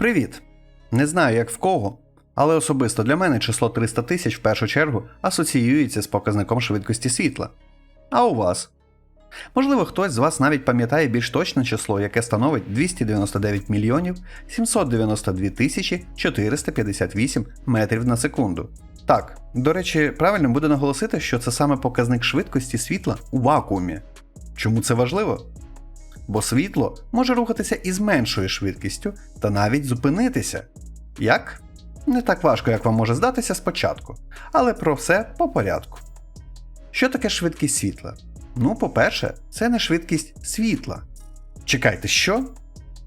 Привіт! Не знаю, як в кого, але особисто для мене число 300 тисяч в першу чергу асоціюється з показником швидкості світла. А у вас? Можливо, хтось з вас навіть пам'ятає більш точне число, яке становить 299 мільйонів 792 тисячі 458 метрів на секунду. Так, до речі, правильно буде наголосити, що це саме показник швидкості світла у вакуумі. Чому це важливо? Бо світло може рухатися із меншою швидкістю та навіть зупинитися. Як? Не так важко, як вам може здатися спочатку, але про все по порядку. Що таке швидкість світла? Ну, по-перше, це не швидкість світла. Чекайте, що?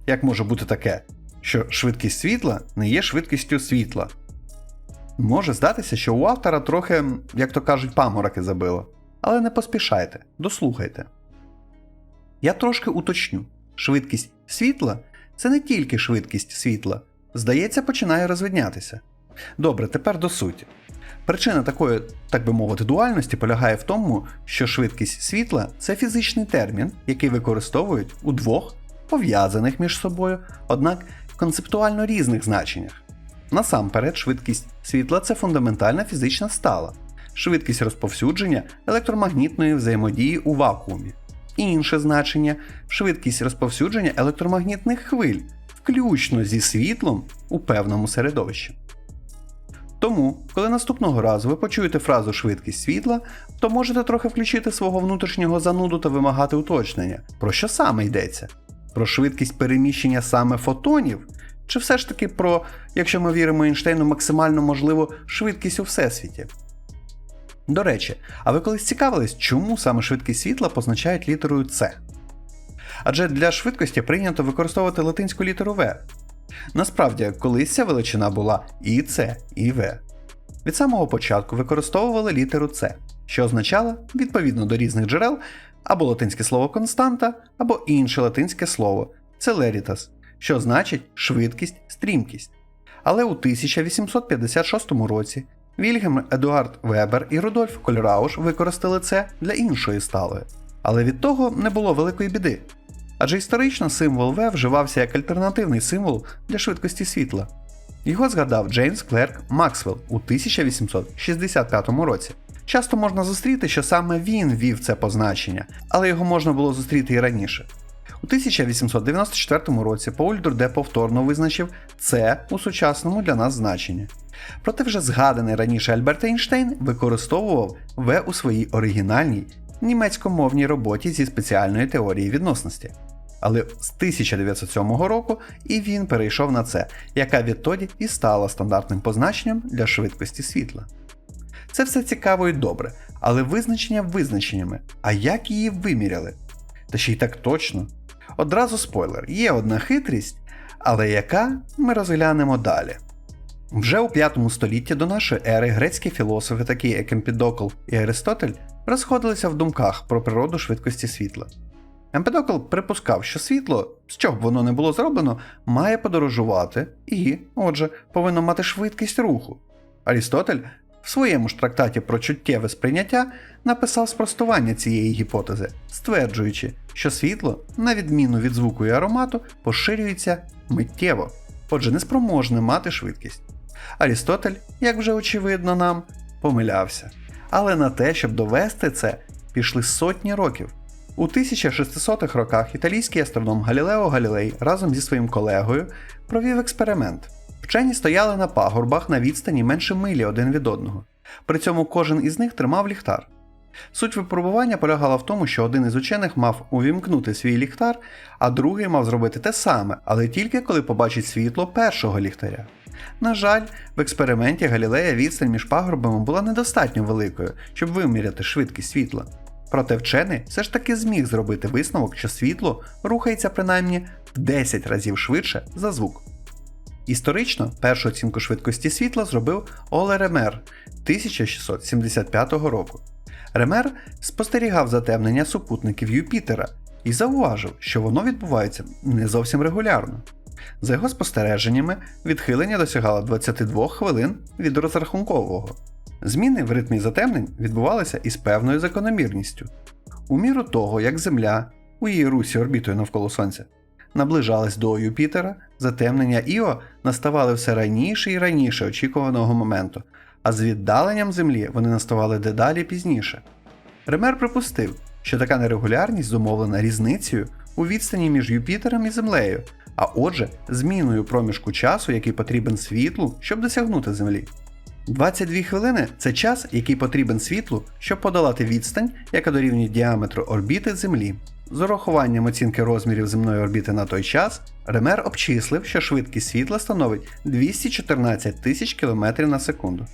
Як може бути таке, що швидкість світла не є швидкістю світла? Може здатися, що у автора трохи, як то кажуть, памороки забило. Але не поспішайте, дослухайте. Я трошки уточню: швидкість світла це не тільки швидкість світла, здається, починає розвиднятися. Добре, тепер до суті. Причина такої, так би мовити, дуальності полягає в тому, що швидкість світла це фізичний термін, який використовують у двох пов'язаних між собою, однак концептуально різних значеннях. Насамперед, швидкість світла це фундаментальна фізична стала, швидкість розповсюдження електромагнітної взаємодії у вакуумі. Інше значення швидкість розповсюдження електромагнітних хвиль, включно зі світлом у певному середовищі. Тому, коли наступного разу ви почуєте фразу швидкість світла, то можете трохи включити свого внутрішнього зануду та вимагати уточнення, про що саме йдеться? Про швидкість переміщення саме фотонів? Чи все ж таки про, якщо ми віримо Ейнштейну, максимально можливу швидкість у всесвіті? До речі, а ви колись цікавились, чому саме швидкість світла позначають літерою С? Адже для швидкості прийнято використовувати латинську літеру В. Насправді, колись ця величина була і С, і В. Від самого початку використовували літеру С, що означало, відповідно до різних джерел, або латинське слово константа, або інше латинське слово целерітас, що значить швидкість, стрімкість. Але у 1856 році Вільгельм Едуард Вебер і Рудольф Кольрауш використали це для іншої сталої. Але від того не було великої біди. Адже історично символ В вживався як альтернативний символ для швидкості світла. Його згадав Джеймс Клерк Максвелл у 1865 році. Часто можна зустріти, що саме він ввів це позначення, але його можна було зустріти і раніше. У 1894 році Пауль Дурде повторно визначив це у сучасному для нас значенні. Проте вже згаданий раніше Альберт Ейнштейн використовував В у своїй оригінальній німецькомовній роботі зі спеціальної теорії відносності. Але з 1907 року і він перейшов на це, яка відтоді і стала стандартним позначенням для швидкості світла. Це все цікаво і добре, але визначення визначеннями. А як її виміряли? Та ще й так точно. Одразу спойлер, є одна хитрість, але яка ми розглянемо далі. Вже у 5 столітті до нашої ери грецькі філософи, такі як Емпідокл і Аристотель, розходилися в думках про природу швидкості світла. Емпедокл припускав, що світло, з чого б воно не було зроблено, має подорожувати і, отже, повинно мати швидкість руху. Арістотель в своєму ж трактаті про чуттєве сприйняття написав спростування цієї гіпотези, стверджуючи, що світло, на відміну від звуку і аромату, поширюється миттєво, отже, неспроможне мати швидкість. Арістотель, як вже очевидно нам, помилявся. Але на те, щоб довести це, пішли сотні років. У 1600-х роках італійський астроном Галілео Галілей разом зі своїм колегою провів експеримент. Вчені стояли на пагорбах на відстані менше милі один від одного. При цьому кожен із них тримав ліхтар. Суть випробування полягала в тому, що один із учених мав увімкнути свій ліхтар, а другий мав зробити те саме, але тільки коли побачить світло першого ліхтаря. На жаль, в експерименті Галілея відстань між пагорбами була недостатньо великою, щоб виміряти швидкість світла. Проте вчений все ж таки зміг зробити висновок, що світло рухається принаймні в 10 разів швидше за звук. Історично першу оцінку швидкості світла зробив Оле Ремер 1675 року. Ремер спостерігав затемнення супутників Юпітера і зауважив, що воно відбувається не зовсім регулярно. За його спостереженнями, відхилення досягало 22 хвилин від розрахункового. Зміни в ритмі затемнень відбувалися із певною закономірністю. У міру того, як Земля у її русі орбітою навколо Сонця наближались до Юпітера, затемнення Іо наставали все раніше і раніше очікуваного моменту, а з віддаленням Землі вони наставали дедалі пізніше. Ремер припустив, що така нерегулярність зумовлена різницею у відстані між Юпітером і Землею, а отже, зміною проміжку часу, який потрібен світлу, щоб досягнути Землі. 22 хвилини це час, який потрібен світлу, щоб подолати відстань, яка дорівнює діаметру орбіти Землі. З урахуванням оцінки розмірів земної орбіти на той час, Ремер обчислив, що швидкість світла становить 214 тисяч км на секунду.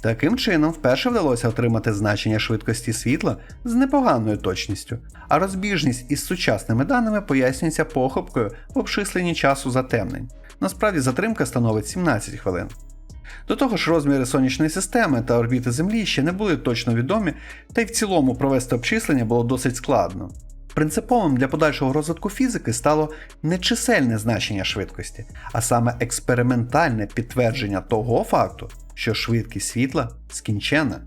Таким чином, вперше вдалося отримати значення швидкості світла з непоганою точністю, а розбіжність із сучасними даними пояснюється похибкою в обчисленні часу затемнень. Насправді затримка становить 17 хвилин. До того ж, розміри сонячної системи та орбіти Землі ще не були точно відомі, та й в цілому провести обчислення було досить складно. Принциповим для подальшого розвитку фізики стало не чисельне значення швидкості, а саме експериментальне підтвердження того факту, що швидкість світла скінченна.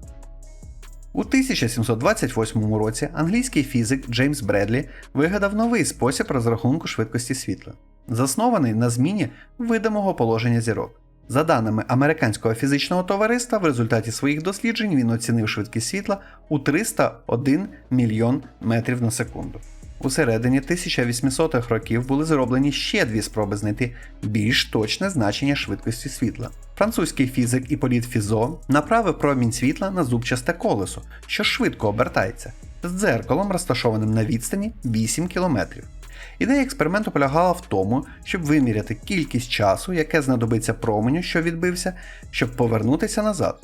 У 1728 році англійський фізик Джеймс Бредлі вигадав новий спосіб розрахунку швидкості світла, заснований на зміні видимого положення зірок. За даними Американського фізичного товариства, в результаті своїх досліджень він оцінив швидкість світла у 301 мільйон метрів на секунду. У середині 1800-х років були зроблені ще дві спроби знайти більш точне значення швидкості світла. Французький фізик Іполіт Фізо направив промінь світла на зубчасте колесо, що швидко обертається, з дзеркалом, розташованим на відстані 8 кілометрів. Ідея експерименту полягала в тому, щоб виміряти кількість часу, яке знадобиться променю, що відбився, щоб повернутися назад.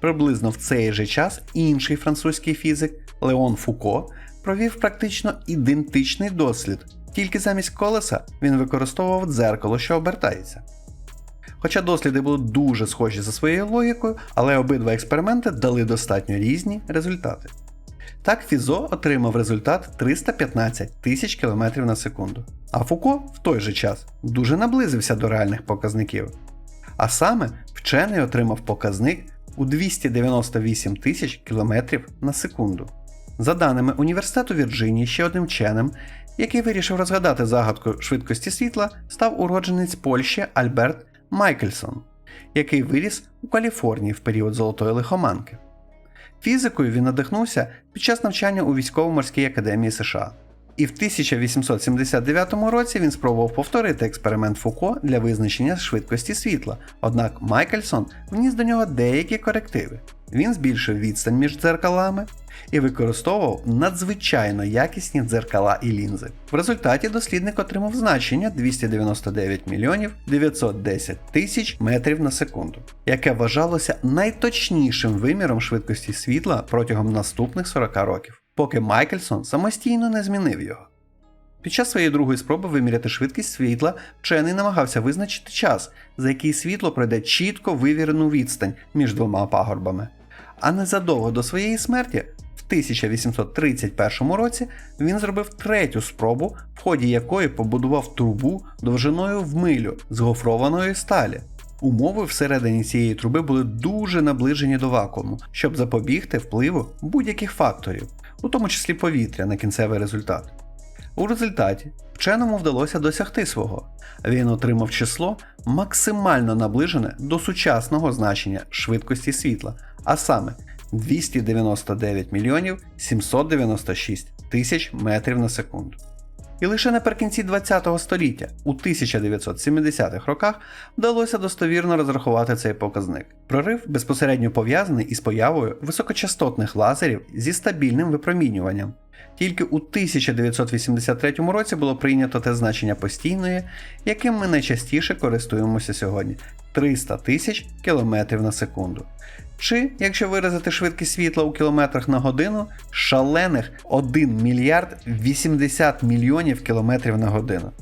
Приблизно в цей же час інший французький фізик Леон Фуко провів практично ідентичний дослід, тільки замість колеса він використовував дзеркало, що обертається. Хоча досліди були дуже схожі за своєю логікою, але обидва експерименти дали достатньо різні результати. Так Фізо отримав результат 315 тисяч км на секунду, а Фуко в той же час дуже наблизився до реальних показників. А саме вчений отримав показник у 298 тисяч км на секунду. За даними Університету Вірджинії, ще одним вченим, який вирішив розгадати загадку швидкості світла, став уродженець Польщі Альберт Майкельсон, який виріс у Каліфорнії в період Золотої лихоманки. Фізикою він надихнувся під час навчання у військово-морській академії США. І в 1879 році він спробував повторити експеримент Фуко для визначення швидкості світла, однак Майкельсон вніс до нього деякі корективи. Він збільшив відстань між дзеркалами і використовував надзвичайно якісні дзеркала і лінзи. В результаті дослідник отримав значення 299 мільйонів 910 тисяч метрів на секунду, яке вважалося найточнішим виміром швидкості світла протягом наступних 40 років, поки Майкельсон самостійно не змінив його. Під час своєї другої спроби виміряти швидкість світла вчений намагався визначити час, за який світло пройде чітко вивірену відстань між двома пагорбами. А незадовго до своєї смерті, в 1831 році, він зробив третю спробу, в ході якої побудував трубу довжиною в милю з гофрованої сталі. Умови всередині цієї труби були дуже наближені до вакууму, щоб запобігти впливу будь-яких факторів, у тому числі повітря на кінцевий результат. У результаті вченому вдалося досягти свого. Він отримав число максимально наближене до сучасного значення швидкості світла, а саме 299 мільйонів 796 тисяч метрів на секунду. І лише наприкінці ХХ століття, у 1970-х роках, вдалося достовірно розрахувати цей показник. Прорив безпосередньо пов'язаний із появою високочастотних лазерів зі стабільним випромінюванням. Тільки у 1983 році було прийнято те значення постійної, яким ми найчастіше користуємося сьогодні 300 тисяч кілометрів на секунду. Чи, якщо виразити швидкість світла у кілометрах на годину, шалених 1 мільярд 80 мільйонів кілометрів на годину.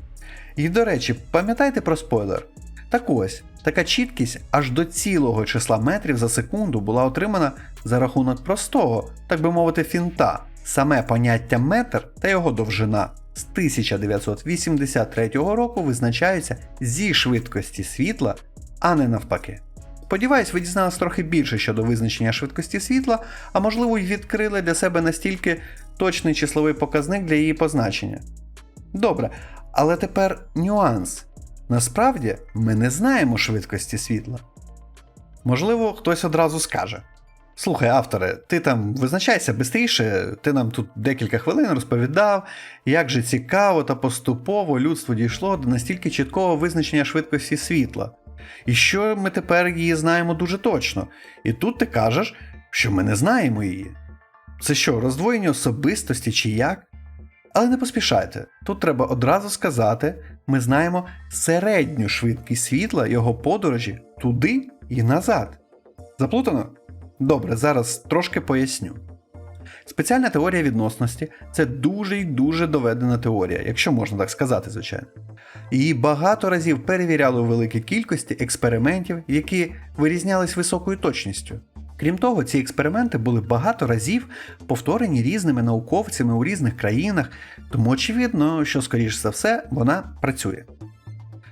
І до речі, пам'ятайте про спойлер. Так ось, така чіткість аж до цілого числа метрів за секунду була отримана за рахунок простого, так би мовити, фінта. Саме поняття метр та його довжина з 1983 року визначаються зі швидкості світла, а не навпаки. Сподіваюсь, ви дізналися трохи більше щодо визначення швидкості світла, а можливо й відкрили для себе настільки точний числовий показник для її позначення. Добре, Але тепер нюанс. Насправді ми не знаємо швидкості світла. Можливо, хтось одразу скаже: Слухай, авторе, ти там визначайся швидше, ти нам тут декілька хвилин розповідав, як же цікаво та поступово людство дійшло до настільки чіткого визначення швидкості світла. І що ми тепер її знаємо дуже точно. І тут ти кажеш, що ми не знаємо її. Це що, роздвоєння особистості чи як? Але не поспішайте, тут треба одразу сказати: ми знаємо середню швидкість світла його подорожі туди і назад. Заплутано? Добре, зараз трошки поясню. Спеціальна теорія відносності це дуже й дуже доведена теорія, якщо можна так сказати, звичайно. Її багато разів перевіряли у великій кількості експериментів, які вирізнялись високою точністю. Крім того, ці експерименти були багато разів повторені різними науковцями у різних країнах, тому очевидно, що, скоріш за все, вона працює.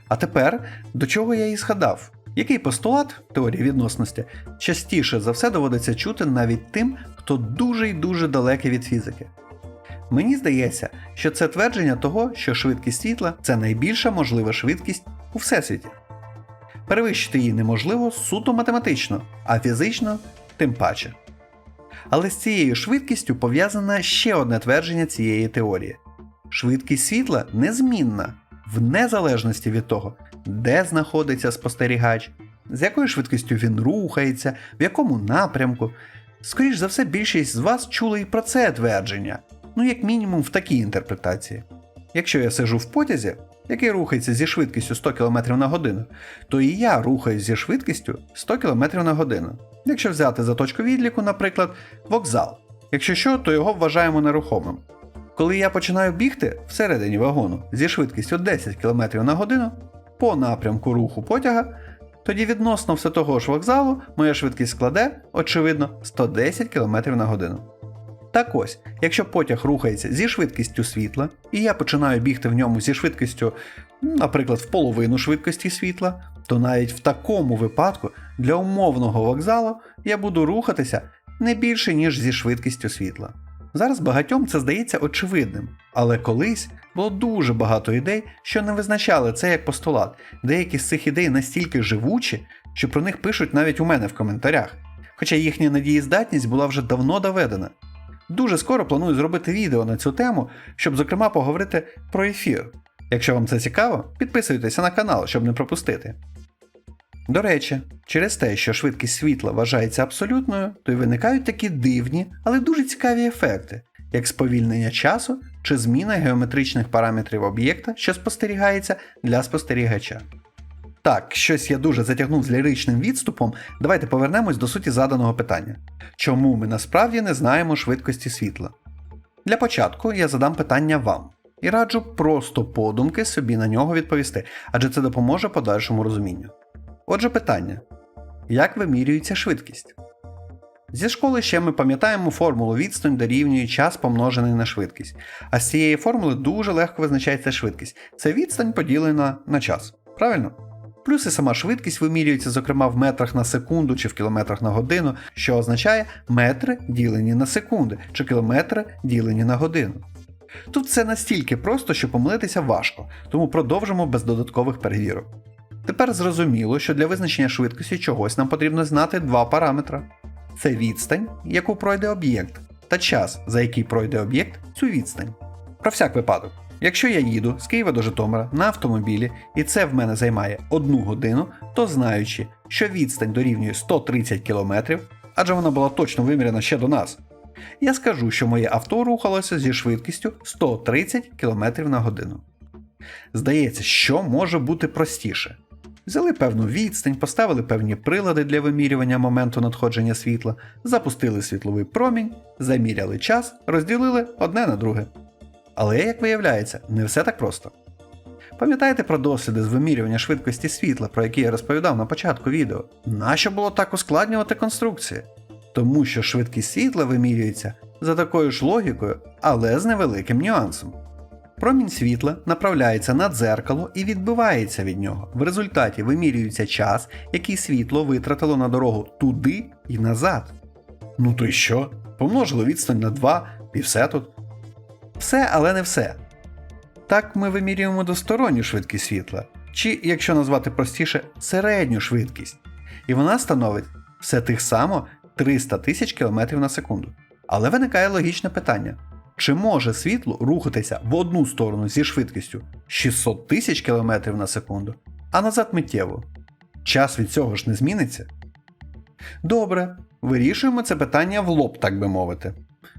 А тепер до чого я і згадав? Який постулат теорії відносності частіше за все доводиться чути навіть тим, хто дуже й дуже далекий від фізики? Мені здається, що це твердження того, що швидкість світла це найбільша можлива швидкість у всесвіті. Перевищити її неможливо суто математично, а фізично тим паче. Але з цією швидкістю пов'язане ще одне твердження цієї теорії: швидкість світла незмінна в незалежності від того, де знаходиться спостерігач, з якою швидкістю він рухається, в якому напрямку. Скоріш за все, більшість з вас чули і про це твердження, ну як мінімум в такій інтерпретації. Якщо я сижу в потязі, який рухається зі швидкістю 100 км на годину, то і я рухаюсь зі швидкістю 100 км на годину. Якщо взяти за точку відліку, наприклад, вокзал. Якщо що, то його вважаємо нерухомим. Коли я починаю бігти всередині вагону зі швидкістю 10 км на годину по напрямку руху потяга, тоді відносно все того ж вокзалу моя швидкість складе, очевидно, 110 км на годину. Так ось, якщо потяг рухається зі швидкістю світла, і я починаю бігти в ньому зі швидкістю, наприклад, в половину швидкості світла, то навіть в такому випадку для умовного вокзалу я буду рухатися не більше, ніж зі швидкістю світла. Зараз багатьом це здається очевидним, але колись було дуже багато ідей, що не визначали це як постулат. Деякі з цих ідей настільки живучі, що про них пишуть навіть у мене в коментарях. Хоча їхня надієздатність була вже давно доведена. Дуже скоро планую зробити відео на цю тему, щоб, зокрема, поговорити про ефір. Якщо вам це цікаво, підписуйтеся на канал, щоб не пропустити. До речі, через те, що швидкість світла вважається абсолютною, то й виникають такі дивні, але дуже цікаві ефекти, як сповільнення часу чи зміна геометричних параметрів об'єкта, що спостерігається для спостерігача. Так, щось я дуже затягнув з ліричним відступом, давайте повернемось до суті заданого питання. Чому ми насправді не знаємо швидкості світла? Для початку я задам питання вам і раджу просто подумки собі на нього відповісти, адже це допоможе подальшому розумінню. Отже, питання: як вимірюється швидкість? Зі школи ще ми пам'ятаємо формулу відстань дорівнює час помножений на швидкість. А з цієї формули дуже легко визначається швидкість. Це відстань поділена на час. Правильно? Плюс і сама швидкість вимірюється, зокрема, в метрах на секунду чи в кілометрах на годину, що означає метри ділені на секунди чи кілометри ділені на годину. Тут все настільки просто, що помилитися важко, тому продовжимо без додаткових перевірок. Тепер зрозуміло, що для визначення швидкості чогось нам потрібно знати два параметри: це відстань, яку пройде об'єкт, та час, за який пройде об'єкт цю відстань. Про всяк випадок. Якщо я їду з Києва до Житомира на автомобілі, і це в мене займає одну годину, то знаючи, що відстань дорівнює 130 км, адже вона була точно виміряна ще до нас, я скажу, що моє авто рухалося зі швидкістю 130 км на годину. Здається, що може бути простіше. Взяли певну відстань, поставили певні прилади для вимірювання моменту надходження світла, запустили світловий промінь, заміряли час, розділили одне на друге. Але, як виявляється, не все так просто. Пам'ятаєте про досліди з вимірювання швидкості світла, про які я розповідав на початку відео? Нащо було так ускладнювати конструкції? Тому що швидкість світла вимірюється за такою ж логікою, але з невеликим нюансом. Промінь світла направляється на дзеркало і відбивається від нього. В результаті вимірюється час, який світло витратило на дорогу туди і назад. Ну то й що? Помножили відстань на 2 і все тут. Все, але не все. Так ми вимірюємо досторонню швидкість світла, чи, якщо назвати простіше, середню швидкість. І вона становить все тих само 300 тисяч км на секунду. Але виникає логічне питання: чи може світло рухатися в одну сторону зі швидкістю 600 тисяч км на секунду, а назад миттєво? Час від цього ж не зміниться? Добре, вирішуємо це питання в лоб, так би мовити.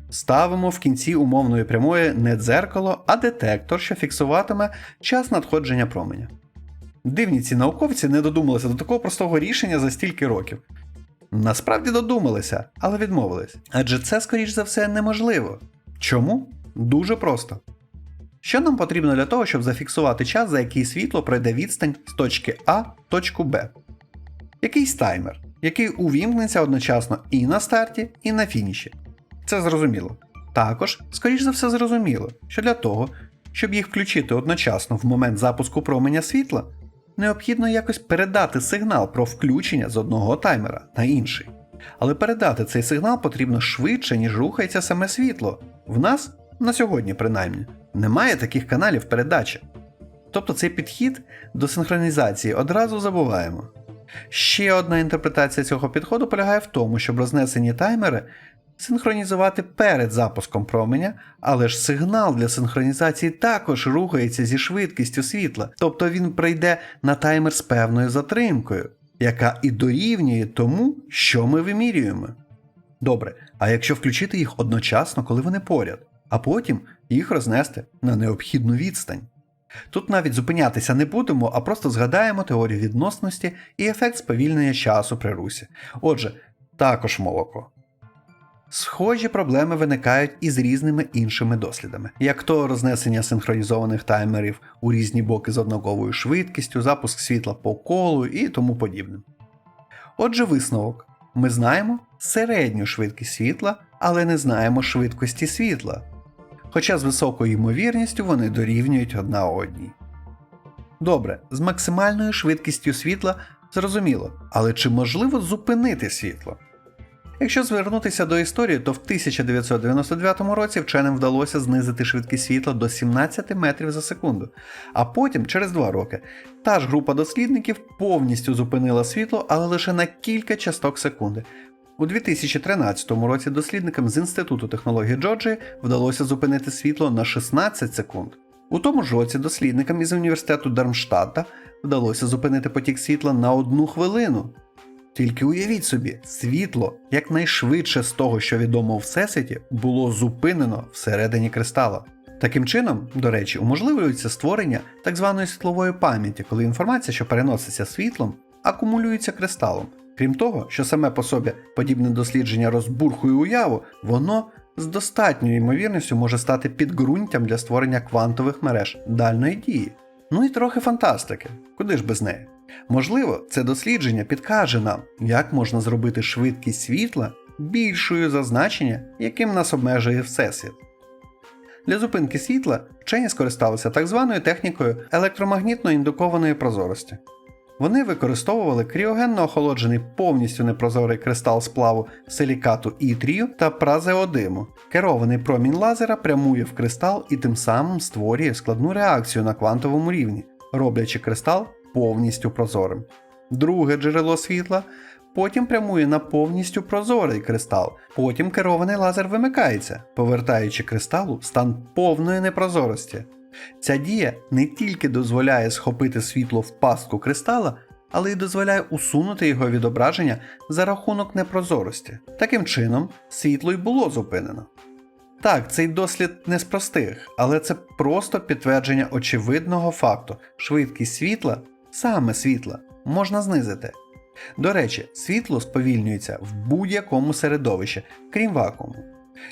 Ставимо в кінці умовної прямої не дзеркало, а детектор, що фіксуватиме час надходження променя. Дивні ці науковці не додумалися до такого простого рішення за стільки років. Насправді додумалися, але відмовились. Адже це, скоріш за все, неможливо. Чому? Дуже просто. Що нам потрібно для того, щоб зафіксувати час, за який світло пройде відстань з точки А в точку Б? Якийсь таймер, який увімкнеться одночасно і на старті, і на фініші. Це зрозуміло. Також, скоріш за все, зрозуміло, що для того, щоб їх включити одночасно в момент запуску променя світла, необхідно якось передати сигнал про включення з одного таймера на інший. Але передати цей сигнал потрібно швидше, ніж рухається саме світло. В нас, на сьогодні принаймні, немає таких каналів передачі. Тобто цей підхід до синхронізації одразу забуваємо. Ще одна інтерпретація цього підходу полягає в тому, щоб рознесені таймери синхронізувати перед запуском променя, але ж сигнал для синхронізації також рухається зі швидкістю світла, тобто він прийде на таймер з певною затримкою, яка і дорівнює тому, що ми вимірюємо. Добре, а якщо включити їх одночасно, коли вони поряд, а потім їх рознести на необхідну відстань. Тут навіть зупинятися не будемо, а просто згадаємо теорію відносності і ефект сповільнення часу при русі. Отже, також молоко. Схожі проблеми виникають і з різними іншими дослідами, як то рознесення синхронізованих таймерів у різні боки з однаковою швидкістю, запуск світла по колу і тому подібним. Отже, висновок: ми знаємо середню швидкість світла, але не знаємо швидкості світла. Хоча з високою ймовірністю вони дорівнюють одна одній. Добре, з максимальною швидкістю світла зрозуміло, але чи можливо зупинити світло? Якщо звернутися до історії, то в 1999 році вченим вдалося знизити швидкість світла до 17 метрів за секунду, а потім, через два роки, та ж група дослідників повністю зупинила світло, але лише на кілька часток секунди. У 2013 році дослідникам з Інституту технології Джорджії вдалося зупинити світло на 16 секунд. У тому ж році дослідникам із університету Дармштадта вдалося зупинити потік світла на одну хвилину. Тільки уявіть собі, світло якнайшвидше з того, що відомо у Всесвіті, було зупинено всередині кристала. Таким чином, до речі, уможливлюється створення так званої світлової пам'яті, коли інформація, що переноситься світлом, акумулюється кристалом. Крім того, що саме по собі подібне дослідження розбурхує уяву, воно з достатньою ймовірністю може стати підґрунтям для створення квантових мереж дальної дії. Ну і трохи фантастики, куди ж без неї? Можливо, це дослідження підкаже нам, як можна зробити швидкість світла більшою за значення, яким нас обмежує Всесвіт. Для зупинки світла вчені скористалися так званою технікою електромагнітно індукованої прозорості. Вони використовували кріогенно охолоджений повністю непрозорий кристал сплаву силікату ітрію та празеодиму. Керований промінь лазера прямує в кристал і тим самим створює складну реакцію на квантовому рівні, роблячи кристал повністю прозорим. Друге джерело світла потім прямує на повністю прозорий кристал, потім керований лазер вимикається, повертаючи кристалу в стан повної непрозорості. Ця дія не тільки дозволяє схопити світло в пастку кристала, але й дозволяє усунути його відображення за рахунок непрозорості. Таким чином, світло й було зупинено. Так, цей дослід не з простих, але це просто підтвердження очевидного факту: швидкість світла, саме світла, можна знизити. До речі, світло сповільнюється в будь-якому середовищі, крім вакууму.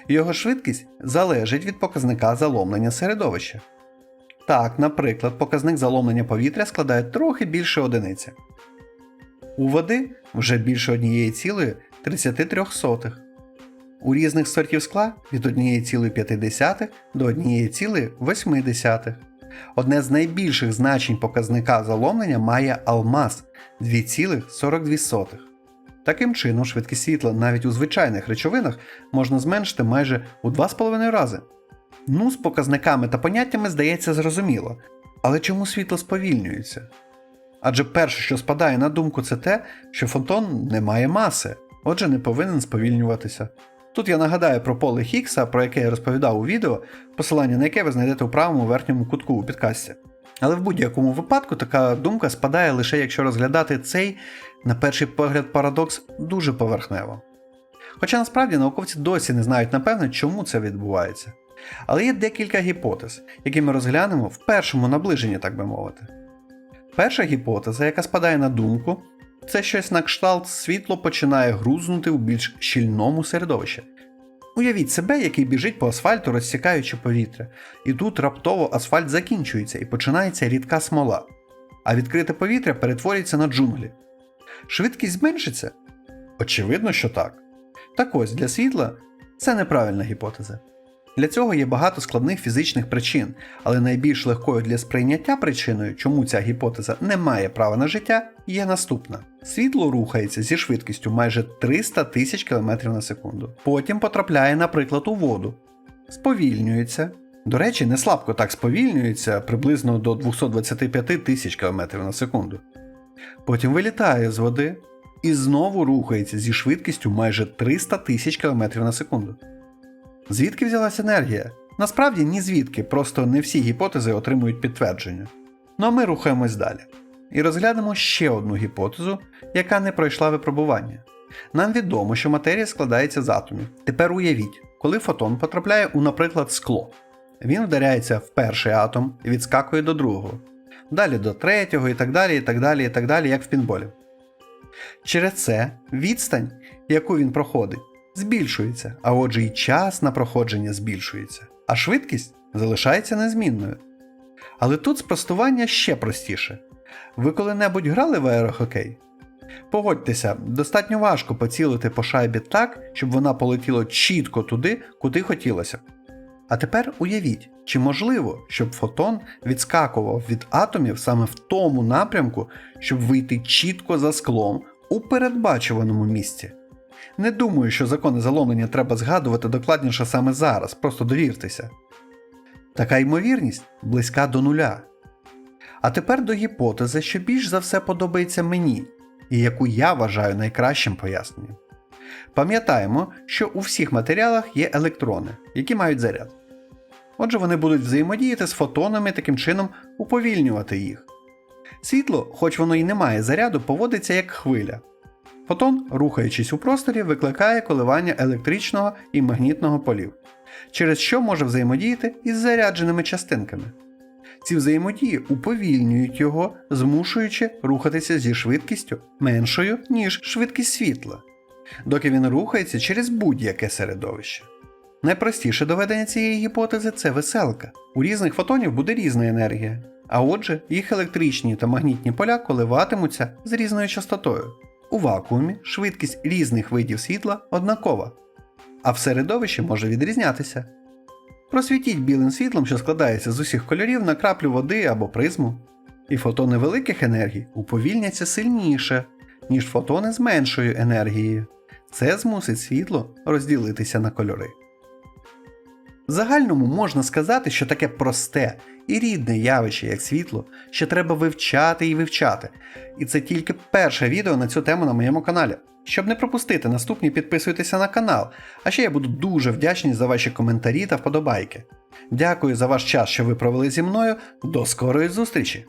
Його швидкість залежить від показника заломлення середовища. Так, наприклад, показник заломлення повітря складає трохи більше одиниці. У води вже більше 1,33. У різних сортів скла від 1,5 до 1,8. Одне з найбільших значень показника заломлення має алмаз 2,42. Таким чином, швидкість світла навіть у звичайних речовинах можна зменшити майже у 2,5 рази. Ну, з показниками та поняттями здається зрозуміло. Але чому світло сповільнюється? Адже перше, що спадає на думку, це те, що фотон не має маси, отже, не повинен сповільнюватися. Тут я нагадаю про поле Хіггса, про яке я розповідав у відео, посилання на яке ви знайдете у правому верхньому кутку у підкасті. Але в будь-якому випадку така думка спадає лише якщо розглядати цей, на перший погляд, парадокс дуже поверхнево. Хоча насправді науковці досі не знають напевне, чому це відбувається. Але є декілька гіпотез, які ми розглянемо в першому наближенні, так би мовити. Перша гіпотеза, яка спадає на думку, це щось на кшталт світло починає грузнути в більш щільному середовищі. Уявіть себе, який біжить по асфальту, розсікаючи повітря, і тут раптово асфальт закінчується і починається рідка смола, а відкрите повітря перетворюється на джунглі. Швидкість зменшиться? Очевидно, що так. Так ось для світла це неправильна гіпотеза. Для цього є багато складних фізичних причин, але найбільш легкою для сприйняття причиною, чому ця гіпотеза не має права на життя, є наступна: світло рухається зі швидкістю майже 300 тисяч км на секунду. Потім потрапляє, наприклад, у воду, сповільнюється. До речі, не слабко так сповільнюється приблизно до 225 тисяч км на секунду. Потім вилітає з води і знову рухається зі швидкістю майже 300 тисяч км на секунду. Звідки взялася енергія? Насправді ні звідки, просто не всі гіпотези отримують підтвердження. Ну а ми рухаємось далі. І розглянемо ще одну гіпотезу, яка не пройшла випробування. Нам відомо, що матерія складається з атомів. Тепер уявіть, коли фотон потрапляє у, наприклад, скло. Він вдаряється в перший атом і відскакує до другого, далі до третього і так далі, і так далі, і так далі, як в пінболі. Через це відстань, яку він проходить, збільшується, а отже і час на проходження збільшується, а швидкість залишається незмінною. Але тут спростування ще простіше. Ви коли-небудь грали в аерохокей? Погодьтеся, достатньо важко поцілити по шайбі так, щоб вона полетіла чітко туди, куди хотілося. А тепер уявіть, чи можливо, щоб фотон відскакував від атомів саме в тому напрямку, щоб вийти чітко за склом у передбачуваному місці. Не думаю, що закони заломлення треба згадувати докладніше саме зараз, просто довіртеся. Така ймовірність близька до нуля. А тепер до гіпотези, що більш за все подобається мені, і яку я вважаю найкращим поясненням. Пам'ятаємо, що у всіх матеріалах є електрони, які мають заряд. Отже, вони будуть взаємодіяти з фотонами таким чином уповільнювати їх. Світло, хоч воно і не має заряду, поводиться як хвиля. Фотон, рухаючись у просторі, викликає коливання електричного і магнітного полів, через що може взаємодіяти із зарядженими частинками. Ці взаємодії уповільнюють його, змушуючи рухатися зі швидкістю меншою, ніж швидкість світла, доки він рухається через будь-яке середовище. Найпростіше доведення цієї гіпотези це веселка. У різних фотонів буде різна енергія, а отже, їх електричні та магнітні поля коливатимуться з різною частотою. У вакуумі швидкість різних видів світла однакова, а в середовищі може відрізнятися. Просвітіть білим світлом, що складається з усіх кольорів на краплю води або призму, і фотони великих енергій уповільняться сильніше, ніж фотони з меншою енергією. Це змусить світло розділитися на кольори. В загальному можна сказати, що таке просте і рідне явище, як світло, ще треба вивчати і вивчати. І це тільки перше відео на цю тему на моєму каналі. Щоб не пропустити наступні, підписуйтеся на канал, а ще я буду дуже вдячний за ваші коментарі та вподобайки. Дякую за ваш час, що ви провели зі мною. До скорої зустрічі!